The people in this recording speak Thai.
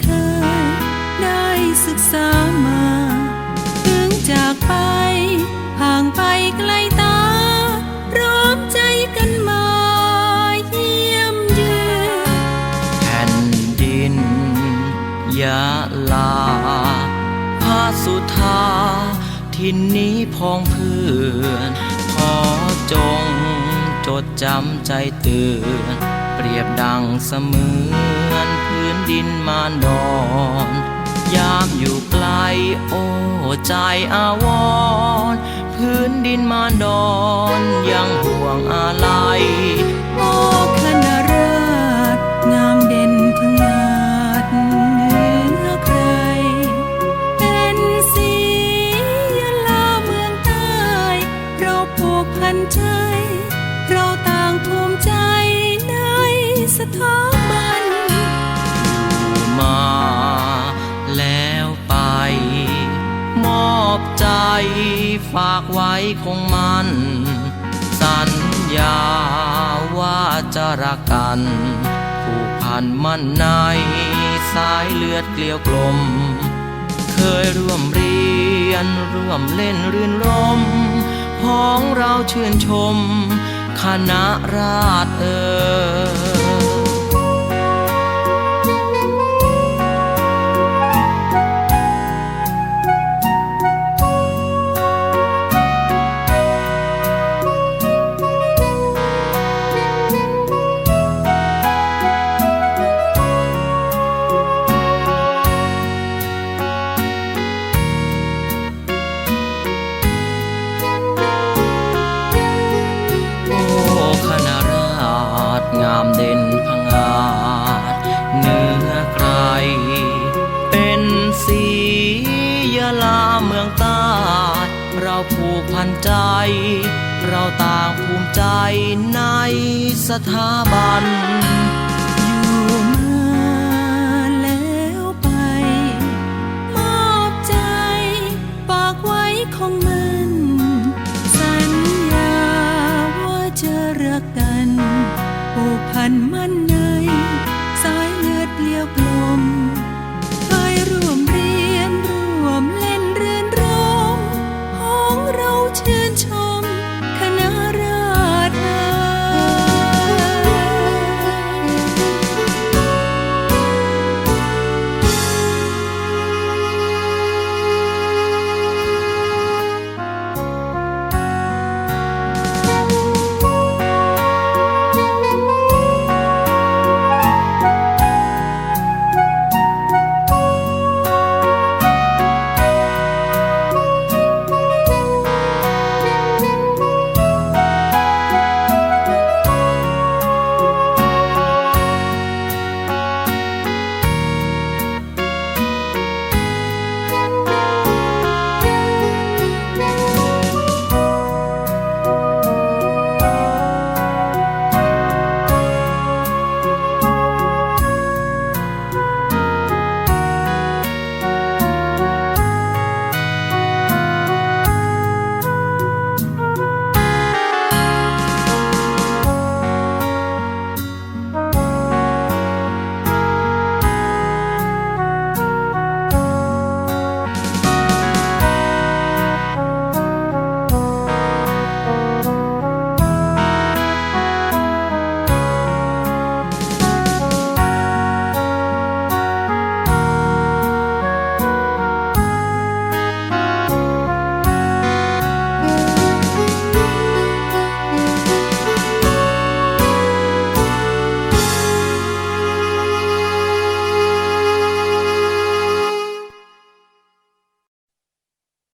เคย ได้ศึกษามา ถึงจากไปห่างไปไกลตาพร้อมใจกันมาเยี่ยมเยือนแผ่นดิน ยะลาพาสุธาทินนี้พองเพื่อน ขอจงจดจำใจเตือน เรียบดังเสมือนพื้นดินมานดอน ยามอยู่ไกลโอ้ใจอาวร พื้นดินมานดอนยังห่วงอะไรโอ้คณะราษฎร์งามเด่นพงาดเหนือใคร เป็นสียลาเมืองใต้ เราผูกพันใจ เราต่างภูมิใจ สถาบันมาแล้วไป มอบใจฝากไว้คงมัน สัญญาว่าจะรักกันผูกพันมั่นในสายเลือดเกลียวกลม เคยร่วมเรียนร่วมเล่นรื่นรมพ้องเราชื่นชมคณะราษฎรเออ ผูกพันใจ เราต่างภูมิใจในสถาบัน อยู่มาแล้วไป มอบใจ ปากไว้ของมัน สัญญาว่าจะรักกันผูกพันมั่น